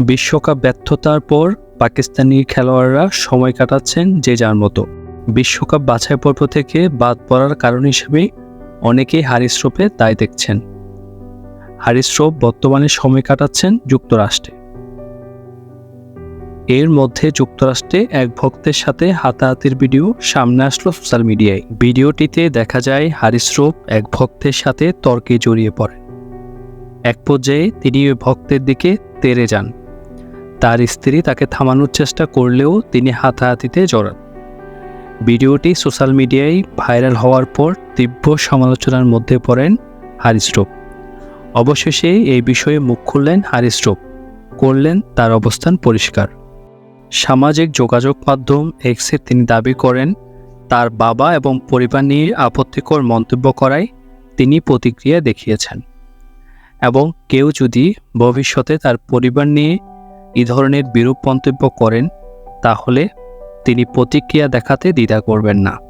বিশ্বকাপ ব্যর্থতার পর পাকিস্তানি খেলোয়াড়রা সময় কাটাচ্ছেন যে যার মতো। বিশ্বকাপ বাছাই পর্ব থেকে বাদ পড়ার কারণ হিসেবে অনেকেই হারিস শ্রোফে দায় দেখছেন। হারিস শ্রোফ বর্তমানে সময় কাটাচ্ছেন যুক্তরাষ্ট্রে। এর মধ্যে যুক্তরাষ্ট্রে এক ভক্তের সাথে হাতাহাতির ভিডিও সামনে আসলো সোশ্যাল মিডিয়ায়। ভিডিওটিতে দেখা যায় হারিস শ্রোফ এক ভক্তের সাথে তর্কে জড়িয়ে পড়ে। এক পর্যায়ে তিনি ওই ভক্তের দিকে তেরে যান। তার স্ত্রী তাকে থামানোর চেষ্টা করলেও তিনি হাতাহাতিতে জড়ান। ভিডিওটি সোশ্যাল মিডিয়ায় ভাইরাল হওয়ার পর তীব্র সমালোচনার মধ্যে পড়েন হারিস্রোপ অবশেষে এই বিষয়ে মুখ খুললেন হারিস্রোপ করলেন তার অবস্থান পরিষ্কার। সামাজিক যোগাযোগ মাধ্যম এক্সে তিনি দাবি করেন, তার বাবা এবং পরিবার নিয়ে আপত্তিকর মন্তব্য করায় তিনি প্রতিক্রিয়া দেখিয়েছেন। এবং কেউ যদি ভবিষ্যতে তার পরিবার নিয়ে এই ধরনের বিরূপ মন্তব্য করেন তাহলে তিনি প্রতিক্রিয়া দেখাতে দ্বিধা করবেন না।